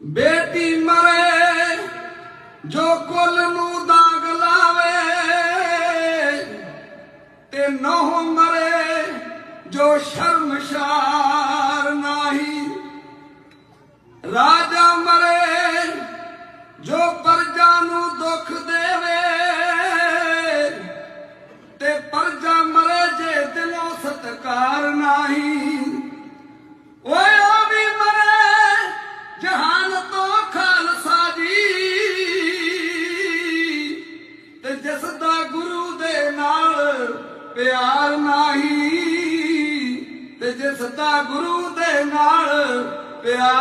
ਬੇਟੀ ਮਰੇ ਜੋ ਕੁਲ ਨੂੰ ਦਾਗ ਲਾਵੇ, ਤੇ ਨਹੁ ਮਰੇ ਜੋ ਸ਼ਰਮਸ਼ਾਰ ਨਹੀਂ। ਰਾਜਾ ਮਰੇ ਜੋ ਪਰਜਾ ਨੂੰ ਦੁੱਖ ਦੇਵੇ, ਤੇ ਪਰਜਾ ਮਰੇ ਜੇ ਦਿਲੋਂ ਸਤਕਾਰ ਪਿਆਰ ਨਹੀਂ ਤੇ ਜਿਸ ਦਾ ਗੁਰੂ ਦੇ ਨਾਲ ਪਿਆਰ